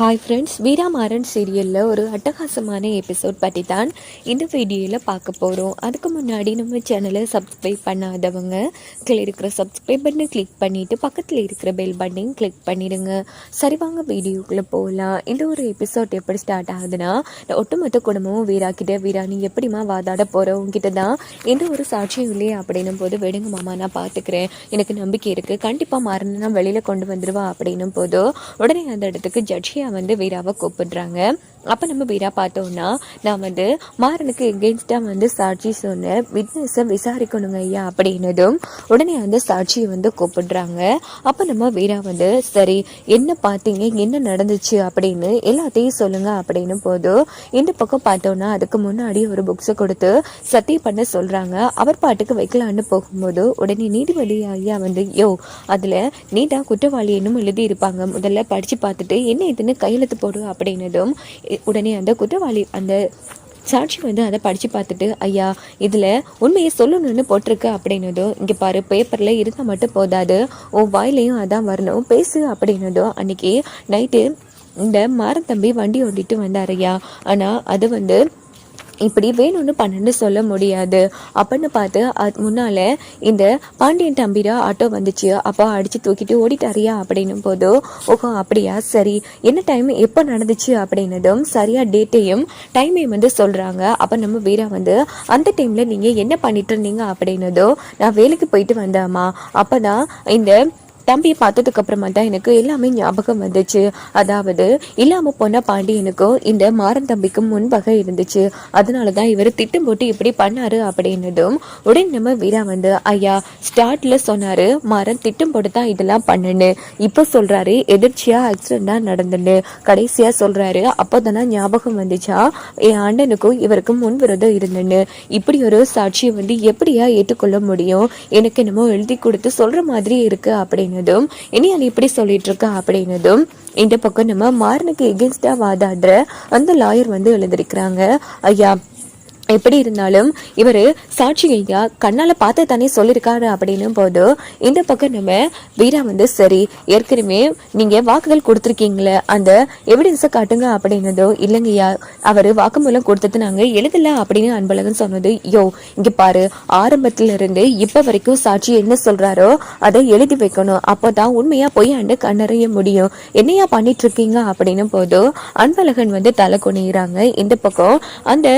Hi friends வீராமாறன் சீரியலில் ஒரு அட்டகாசமான எபிசோட் பற்றி தான் இந்த வீடியோவில் பார்க்க போகிறோம் அதுக்கு முன்னாடி நம்ம சேனலை சப்ஸ்கிரைப் பண்ணாதவங்க கீழே இருக்கிற சப்ஸ்கிரைப் பட்டனை கிளிக் பண்ணிவிட்டு பக்கத்தில் இருக்கிற பெல் பட்டனையும் கிளிக் பண்ணிடுங்க. சரி வாங்க வீடியோக்குள்ளே போகலாம் இந்த ஒரு எபிசோட் எப்படி ஸ்டார்ட் ஆகுதுன்னா ஒட்டுமொத்த குடும்பமும் வீராக்கிட்ட வீரா நீ எப்படிம்மா வாதாட போகிறவங்கிட்ட தான் எந்த ஒரு சாட்சியும் இல்லையே அப்படின்னும் போது விடுங்க மாமா நான் பார்த்துக்கிறேன் எனக்கு நம்பிக்கை இருக்குது கண்டிப்பாக மாறணும் வெளியில் கொண்டு வந்துடுவா அப்படின்னும் போது உடனே அந்த இடத்துக்கு ஜட்ஜியாக வந்து வீராவை கூப்பிடுறாங்க. அப்போ நம்ம வீரா பார்த்தோம்னா நான் வந்து மாறனுக்கு எகென்ஸ்டாக வந்து சாட்சி சொன்னேன் விட்னஸை விசாரிக்கணுங்க ஐயா அப்படின்னதும் உடனே வந்து சாட்சியை வந்து கூப்பிடுறாங்க. அப்போ நம்ம வீரா வந்து சரி என்ன பார்த்தீங்க என்ன நடந்துச்சு அப்படின்னு எல்லாத்தையும் சொல்லுங்க அப்படின்னு போதும் இந்த பக்கம் பார்த்தோம்னா அதுக்கு முன்னாடி ஒரு புக்ஸை கொடுத்து சத்தியம் பண்ண சொல்கிறாங்க அவர் பாட்டுக்கு வைக்கலான்னு போகும்போது உடனே நீதிபதி ஐயா வந்து யோ அதில் நீ தான் குற்றவாளி என்னும் எழுதி இருப்பாங்க முதல்ல படித்து பார்த்துட்டு என்ன இதுன்னு கையெழுத்து போடு அப்படின்னதும் உடனே அந்த குற்றவாளி அந்த சாட்சி வந்து அதை படித்து பார்த்துட்டு ஐயா இதில் உண்மையை சொல்லணும்னு போட்டிருக்கு அப்படின்னதும் இங்கே பாரு பேப்பரில் இருந்தால் மட்டும் போதாது. உன் வாயிலையும் அதான் வரணும். பேசு அப்படின்னதும் அன்னைக்கு நைட்டு இந்த மாரத்தம்பி வண்டி ஓட்டிட்டு வந்தார் ஐயா. ஆனால் அது வந்து இப்படி வேணும்னு பண்ணுன்னு சொல்ல முடியாது. அப்படின்னு பார்த்து அது முன்னால் இந்த பாண்டியன் தம்பிரா ஆட்டோ வந்துச்சு. அப்போ அடித்து தூக்கிட்டு ஓடிட்டாரியா அப்படின்னும் போது ஓஹோ அப்படியா? சரி. என்ன டைம் எப்போ நடந்துச்சு அப்படின்னதும் சரியாக டேட்டையும் டைமையும் வந்து சொல்கிறாங்க அப்போ நம்ம வீரா வந்து அந்த டைமில் நீங்கள் என்ன பண்ணிட்டு இருந்தீங்க அப்படின்னதோ நான் வேலைக்கு போயிட்டு வந்தேம்மா. அப்போ தான் இந்த தம்பியை பார்த்ததுக்கு அப்புறமா தான் எனக்கு எல்லாமே ஞாபகம் வந்துச்சு. அதாவது இல்லாம போன பாண்டியனுக்கும் இந்த மாறன் தம்பிக்கும் முன்பாக இருந்துச்சு. அதனால தான் இவர் திட்டம் போட்டு இப்படி பண்ணாரு அப்படின்னதும் உடனே நம்ம வீரா வந்து ஐயா ஸ்டார்ட்ல சொன்னாரு மாறன் திட்டம் போட்டு தான் இதெல்லாம் பண்ணுன்னு. இப்போ சொல்றாரு எதிர்ச்சியா ஆக்சிடென்டா நடந்துன்னு. கடைசியா சொல்றாரு அப்போதானே ஞாபகம் வந்துச்சா? என் அண்ணனுக்கும் இவருக்கும் முன்விரோதம் இருந்துன்னு. இப்படி ஒரு சாட்சியை வந்து எப்படியா ஏற்றுக்கொள்ள முடியும்? எனக்கு என்னமோ எழுதி கொடுத்து சொல்ற மாதிரி இருக்கு அப்படின்னதும் இனி அது இப்படி சொல்லிட்டு இருக்க அப்படின்னதும் இந்த பக்கம் நம்ம மாறனுக்கு எகென்ஸ்டா வாதாடுற அந்த லாயர் வந்து எழுதிருக்கிறாங்க ஐயா எப்படி இருந்தாலும் இவர் சாட்சி ஐயா கண்ணால் பார்த்து தானே சொல்லியிருக்காரு அப்படின்னும் போது இந்த பக்கம் நம்ம வீரா வந்து சரி ஏற்கனவே நீங்கள் வாக்குகள் கொடுத்துருக்கீங்களே அந்த எவிடன்ஸை காட்டுங்க அப்படின்னதோ இல்லைங்கய்யா அவர் வாக்குமூலம் கொடுத்தது நாங்கள் எழுதல அப்படின்னு அன்பழகன் சொன்னது யோ இங்கே பாரு ஆரம்பத்திலிருந்து இப்போ வரைக்கும் சாட்சி என்ன சொல்கிறாரோ அதை எழுதி வைக்கணும். அப்போ தான் உண்மையாக போய் அண்டு கண்ணறைய முடியும். என்னையா பண்ணிட்டு இருக்கீங்க அப்படின்னும் போது அன்பழகன் வந்து தலை குனிகிறாங்க இந்த பக்கம் அந்த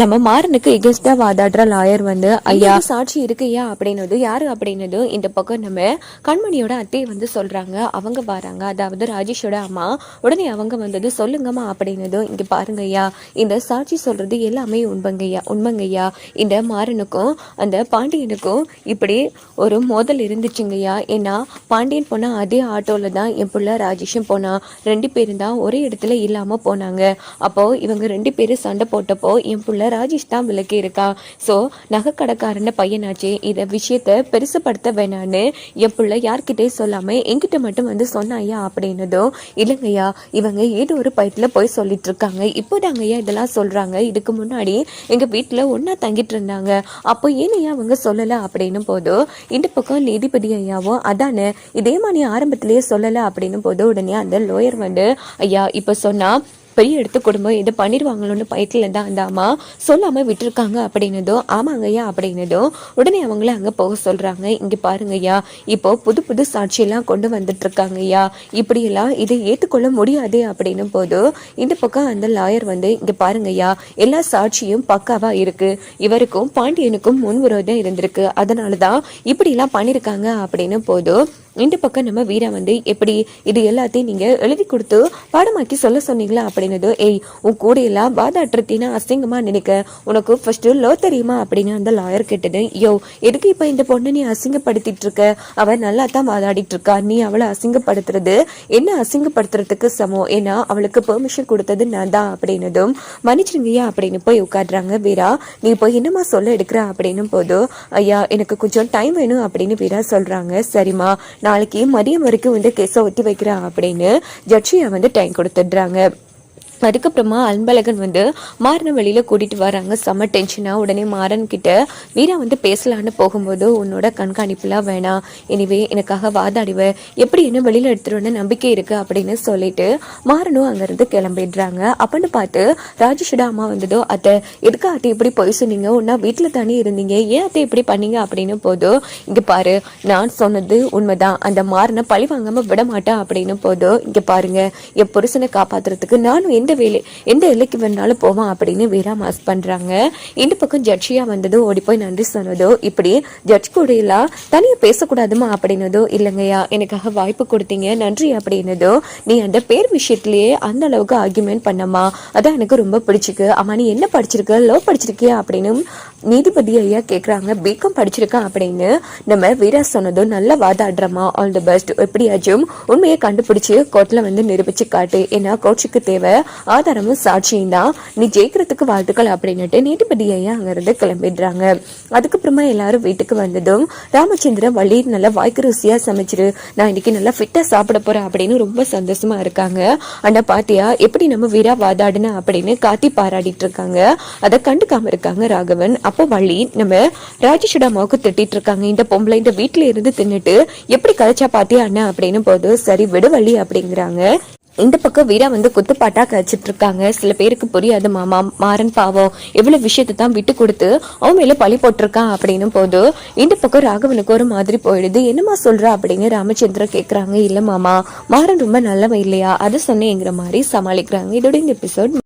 நம்ம மாறனுக்கு எகென்ஸ்டா வாதாடுற லாயர் வந்து ஐயா. சாட்சி இருக்குயா அப்படின்னது யாரு அப்படின்னது இந்த பக்கம் நம்ம கண்மணியோட அத்தையை வந்து சொல்றாங்க. அவங்க வராங்க. அதாவது ராஜேஷோட அம்மா. உடனே அவங்க வந்தது சொல்லுங்கம்மா அப்படின்னதும் இங்க பாருங்க ஐயா. இந்த சாட்சி சொல்றது எல்லாமே உண்மைங்கய்யா உண்மைங்கய்யா இந்த மாறனுக்கும் அந்த பாண்டியனுக்கும் இப்படி ஒரு மோதல் இருந்துச்சுங்கய்யா ஏன்னா பாண்டியன் போனா அதே ஆட்டோல தான் என் புள்ள ராஜேஷும் போனா. ரெண்டு பேரும் தான் ஒரே இடத்துல இல்லாம போனாங்க. அப்போ இவங்க ரெண்டு பேரும் சண்டை போட்டப்போ என் புள்ள ராஜேஷ் தான் விலக்கி இருக்கா? ஸோ நகைக்கடைக்காரன பையனாச்சே இதை விஷயத்த பெருசுப்படுத்த வேணான்னு என் பிள்ளை யார்கிட்டயும் சொல்லாம என்கிட்ட மட்டும் வந்து சொன்னாயா அப்படின்னதும் இல்லைங்கய்யா இவங்க ஏதோ ஒரு பயத்தில் போய் சொல்லிட்டு இருக்காங்க இப்போதாங்கய்யா இதெல்லாம் சொல்றாங்க. இதுக்கு முன்னாடி எங்க வீட்டில் ஒன்றா தங்கிட்டு இருந்தாங்க. அப்போ ஏனையா அவங்க சொல்லலை? அப்படின்னு போதும் இந்த பக்கம் நீதிபதி ஐயாவும் அதானே இதே மாதிரி ஆரம்பத்திலேயே சொல்லலை. அப்படின்னு போது உடனே அந்த லோயர் வந்து ஐயா இப்போ சொன்னா பெரிய எடுத்து குடும்பம் இது பண்ணிடுவாங்களோன்னு பயத்தில் தான் அந்த அம்மா சொல்லாமல் விட்டுருக்காங்க அப்படின்னதும் ஆமாங்கய்யா அப்படின்னதும் உடனே அவங்கள அங்கே போக சொல்கிறாங்க இங்கே பாருங்கய்யா இப்போ புது புது சாட்சியெல்லாம் கொண்டு வந்துட்டுருக்காங்கய்யா இப்படியெல்லாம் இதை ஏற்றுக்கொள்ள முடியாது அப்படின்னும் போது இந்த பக்கம் அந்த லாயர் வந்து இங்கே பாருங்கய்யா எல்லா சாட்சியும் பக்காவாக இருக்கு. இவருக்கும் பாண்டியனுக்கும் முன்விரோதம் இருந்திருக்கு. அதனால தான் இப்படிலாம் பண்ணியிருக்காங்க அப்படின்னு போது இந்த பக்கம் நம்ம வீரா வந்து எப்படி இது எல்லாத்தையும் நீங்க எழுதி கொடுத்து பாடமாக்கி சொல்ல சொன்னீங்களா அப்படின்னது ஏய் உன் கூட எல்லாம் வாதாட்டுறத்தினா அசிங்கமா நினைக்க? உனக்கு ஃபஸ்ட்டு லோ தெரியுமா? அப்படின்னு அந்த லாயர் கேட்டது. யோ எதுக்கு இப்போ இந்த பொண்ணை நீ அசிங்கப்படுத்திட்டு இருக்க? அவள் நல்லா தான் வாதாடிட்டு இருக்கா. நீ அவளை அசிங்கப்படுத்துறது? என்ன அசிங்கப்படுத்துறதுக்கு சமம்? ஏன்னா அவளுக்கு பெர்மிஷன் கொடுத்தது நான் தான் அப்படின்னதும் மன்னிச்சிருங்கய்யா அப்படின்னு போய் உட்காடுறாங்க வீரா. நீ இப்போ என்னம்மா சொல்ல எடுக்கிற? அப்படின்னும் போது ஐயா எனக்கு கொஞ்சம் டைம் வேணும் அப்படின்னு வீரா சொல்றாங்க. சரிம்மா நாளைக்கு மதியம் வரைக்கும் வந்து கேஸை ஒத்தி வைக்கிறா அப்படின்னு ஜட்ஜியை வந்து டைம் கொடுத்துடுறாங்க. அதுக்கப்புறமா அன்பழகன் வந்து மாறன வழியில் கூட்டிகிட்டு வராங்க. செம்ம டென்ஷனாக உடனே மாறன் கிட்ட வீரா வந்து பேசலான்னு போகும்போது உன்னோட கண்காணிப்புலாம் வேணாம் எனிவே எனக்காக வாதாடிவ. எப்படி என்ன வெளியில் எடுத்துருவோன்னு நம்பிக்கை இருக்குது அப்படின்னு சொல்லிட்டு மாறனும் அங்கேருந்து கிளம்பிடுறாங்க. அப்படின்னு பார்த்து ராஜேஷோட அம்மா வந்ததோ அத்தை எதுக்கு அத்தை இப்படி பொய் சொன்னீங்க? ஒன்றா வீட்டில் தானே இருந்தீங்க. ஏன் அத்தை இப்படி பண்ணீங்க? அப்படின்னு போதோ இங்கே பாரு நான் சொன்னது உண்மைதான். அந்த மாறனை பழி வாங்காமல் விட மாட்டேன் அப்படின்னு போதோ இங்கே பாருங்க. என் புருஷனை காப்பாற்றுறதுக்கு நானும் எந்த வேலை எந்த வேலைக்கு வேணாலும் போவான் அப்படின்னு வீரா மாஸ் பண்றாங்க. இந்த பக்கம் ஜட்ஜியா வந்ததோ ஓடி போய் நன்றி சொன்னதோ இப்படி ஜட்ஜ் கூட எல்லாம் தனியா பேசக்கூடாதுமா அப்படின்னதோ இல்லைங்கய்யா எனக்காக வாய்ப்பு கொடுத்தீங்க நன்றி அப்படின்னதோ நீ அந்த பேர் விஷயத்திலேயே அந்த அளவுக்கு ஆர்கியூமெண்ட் பண்ணமா அதான் எனக்கு ரொம்ப பிடிச்சிருக்கு. அம்மா நீ என்ன படிச்சிருக்க? லவ் படிச்சிருக்கியா? அப்படின்னு நீதிபதி ஐயா கேட்குறாங்க பிகாம் படிச்சிருக்கேன் அப்படின்னு. நம்ம வீரா சொன்னதும் நல்லா வாதாடுறமா ஆல் தி பெஸ்ட் எப்படியாச்சும் உண்மையை கண்டுபிடிச்சு கோர்ட்ல வந்து நிரூபிச்சு காட்டு. ஏன்னா கோர்ட்ஸுக்கு தேவை ஆதாரமும் சாட்சியும் தான். நீ ஜெயிக்கிறதுக்கு வாழ்த்துக்கள் அப்படின்னுட்டு நீதிபதி ஐயா அங்கிருந்து கிளம்பிடுறாங்க. அதுக்கப்புறமா எல்லாரும் வீட்டுக்கு வந்ததும் ராமச்சந்திரன் வழி நல்லா வாய்க்கு ருசியா சமைச்சிரு. நான் இன்னைக்கு நல்லா ஃபிட்டா சாப்பிட போறேன் அப்படின்னு ரொம்ப சந்தோஷமா இருக்காங்க. ஆனா பாத்தியா? எப்படி நம்ம வீரா வாதாடுன? அப்படின்னு காத்தி பாராடிட்டு இருக்காங்க. அதை கண்டுக்காம இருக்காங்க ராகவன். அப்போ வள்ளி நம்ம ராஜேஷோட அம்மாவுக்கு திட்டிட்டு இருக்காங்க. இந்த பொம்பளை இந்த வீட்டுல இருந்து தின்னுட்டு எப்படி கதைச்சா பாத்தியா அண்ணா அப்படின்னு போது சரி விடு வள்ளி அப்படிங்கிறாங்க. இந்த பக்கம் வீரா வந்து குத்துப்பாட்டா கழிச்சிட்டு இருக்காங்க. சில பேருக்கு புரியாது மாமா மாறன் பாவம். எவ்வளவு விஷயத்தை தான் விட்டு கொடுத்து அவன் மேல பழி போட்டிருக்கான். அப்படின்னு போது இந்த பக்கம் ராகவனுக்கு ஒரு மாதிரி போயிடுது. என்னமா சொல்ற? அப்படின்னு ராமச்சந்திரன் கேக்குறாங்க. இல்ல மாமா மாறன் ரொம்ப நல்லவன் இல்லையா? அது சொன்னேங்கிற மாதிரி சமாளிக்கிறாங்க. இதோட இந்த எபிசோட்